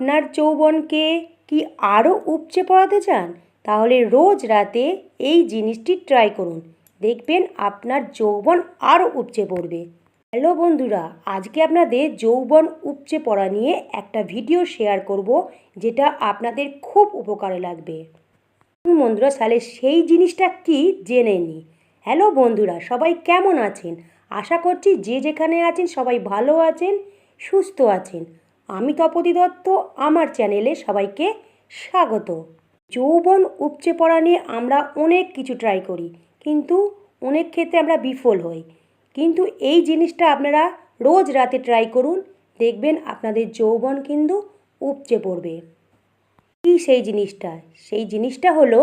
আপনার যৌবনকে কি আরও উপচে পড়াতে চান? তাহলে রোজ রাতে এই জিনিসটি ট্রাই করুন। দেখবেন আপনার যৌবন আরও উপচে পড়বে। হ্যালো বন্ধুরা, আজকে আপনাদের যৌবন উপচে পড়া নিয়ে একটা ভিডিও শেয়ার করব, যেটা আপনাদের খুব উপকারে লাগবে। বন্ধুরা, তাহলে সেই জিনিসটা কি জেনে নিই হ্যালো বন্ধুরা, সবাই কেমন আছেন? আশা করছি যে যেখানে আছেন সবাই ভালো আছেন, সুস্থ আছেন। আমি তপতি দত্ত, আমার চ্যানেলে সবাইকে স্বাগত। যৌবন উপচে পড়া নিয়ে আমরা অনেক কিছু ট্রাই করি, কিন্তু অনেক ক্ষেত্রে আমরা বিফল হই। কিন্তু এই জিনিসটা আপনারা রোজ রাতে ট্রাই করুন, দেখবেন আপনাদের যৌবন কিন্তু উপচে পড়বে। কী সেই জিনিসটা? সেই জিনিসটা হলো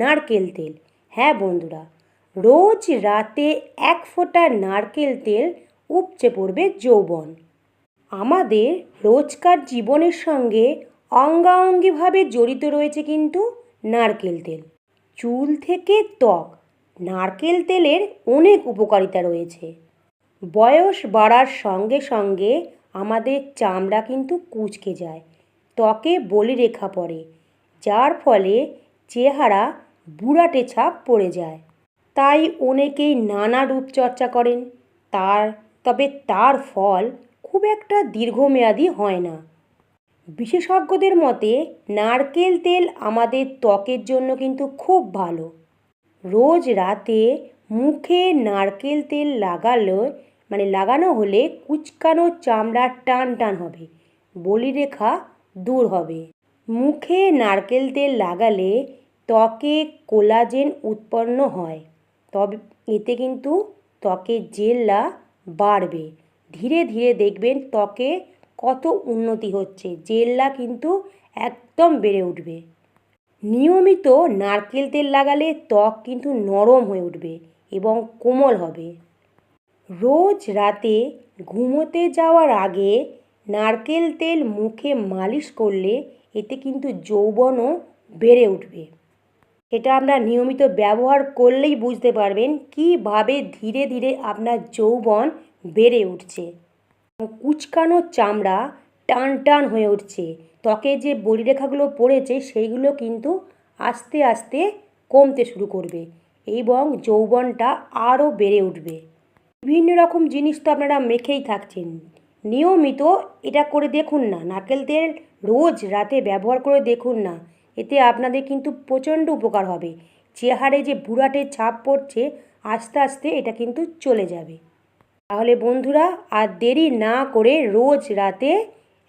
নারকেল তেল। হ্যাঁ বন্ধুরা, রোজ রাতে এক ফোঁটা নারকেল তেল উপচে পড়বে যৌবন। আমাদের রোজকার জীবনের সঙ্গে অঙ্গাঙ্গিভাবে জড়িত রয়েছে কিন্তু নারকেল তেল। চুল থেকে ত্বক, নারকেল তেলের অনেক উপকারিতা রয়েছে। বয়স বাড়ার সঙ্গে সঙ্গে আমাদের চামড়া কিন্তু কুঁচকে যায়, ত্বকে বলিরেখা পড়ে, যার ফলে চেহারা বুড়াটে ছাপ পড়ে যায়। তাই অনেকেই নানা রূপচর্চা করেন, তার, তবে তার ফল খুব একটা দীর্ঘমেয়াদী হয় না। বিশেষজ্ঞদের মতে, নারকেল তেল আমাদের ত্বকের জন্য কিন্তু খুব ভালো। রোজ রাতে মুখে নারকেল তেল লাগালো মানে লাগানো হলে কুচকানো চামড়া টান টান হবে, বলিরেখা দূর হবে। মুখে নারকেল তেল লাগালে ত্বকে কোলাজেন উৎপন্ন হয়, তবে এতে কিন্তু ত্বকের জেল্লা বাড়বে। ধীরে ধীরে দেখবেন ত্বকে কত উন্নতি হচ্ছে, জেল্লা কিন্তু একদম বেড়ে উঠবে। নিয়মিত নারকেল তেল লাগালে ত্বক কিন্তু নরম হয়ে উঠবে এবং কোমল হবে। রোজ রাতে ঘুমোতে যাওয়ার আগে নারকেল তেল মুখে মালিশ করলে এতে কিন্তু যৌবনও বেড়ে উঠবে। এটা আমরা নিয়মিত ব্যবহার করলেই বুঝতে পারবেন কীভাবে ধীরে ধীরে আপনার যৌবন বেড়ে উঠছে। কুচকানো চামড়া টান টান হয়ে উঠছে। ত্বকে যে বলিরেখাগুলো পড়েছে, সেইগুলো কিন্তু আস্তে আস্তে কমতে শুরু করবে এবং যৌবনটা আরও বেড়ে উঠবে। বিভিন্ন রকম জিনিস তো আপনারা মেখেই থাকছেন। নিয়মিত এটা করে দেখুন না নারকেল তেল রোজ রাতে ব্যবহার করে দেখুন না। এতে আপনাদের কিন্তু প্রচণ্ড উপকার হবে। চেহারে যে বুড়াটে ছাপ পড়ছে, আস্তে আস্তে এটা কিন্তু চলে যাবে। তাহলে বন্ধুরা, আর দেরি না করে রোজ রাতে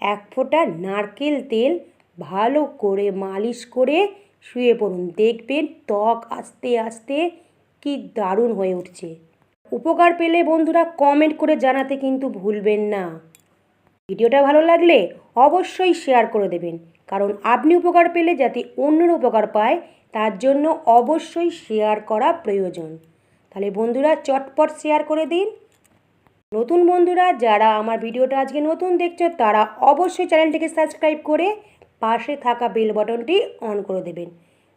এক ফোঁটা নারকেল তেল ভালো করে মালিশ করে শুয়ে পড়ুন। দেখবেন ত্বক আস্তে আস্তে কি দারুণ হয়ে উঠছে। উপকার পেলে বন্ধুরা কমেন্ট করে জানাতে কিন্তু ভুলবেন না। ভিডিওটা ভালো লাগলে অবশ্যই শেয়ার করে দেবেন। কারণ আপনি উপকার পেলে যাতে অন্যের উপকার পায়, তার জন্য অবশ্যই শেয়ার করা প্রয়োজন। তাহলে বন্ধুরা চটপট শেয়ার করে দিন। নতুন বন্ধুরা, যারা আমার ভিডিওটা আজকে নতুন দেখছ, তারা অবশ্যই চ্যানেলটিকে সাবস্ক্রাইব করে পাশে থাকা বেল বটনটি অন করে দেবেন,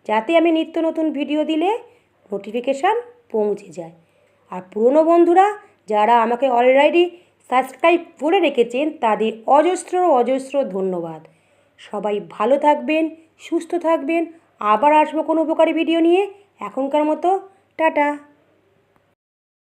যাতে আমি নিত্য নতুন ভিডিও দিলে নোটিফিকেশান পৌঁছে যায়। আর পুরনো বন্ধুরা, যারা আমাকে অলরেডি সাবস্ক্রাইব করে রেখেছেন, তাদের অজস্র অজস্র ধন্যবাদ। সবাই ভালো থাকবেন, সুস্থ থাকবেন, আবার আসব কোনো উপকারী ভিডিও নিয়ে। এখনকার মতো, টাটা।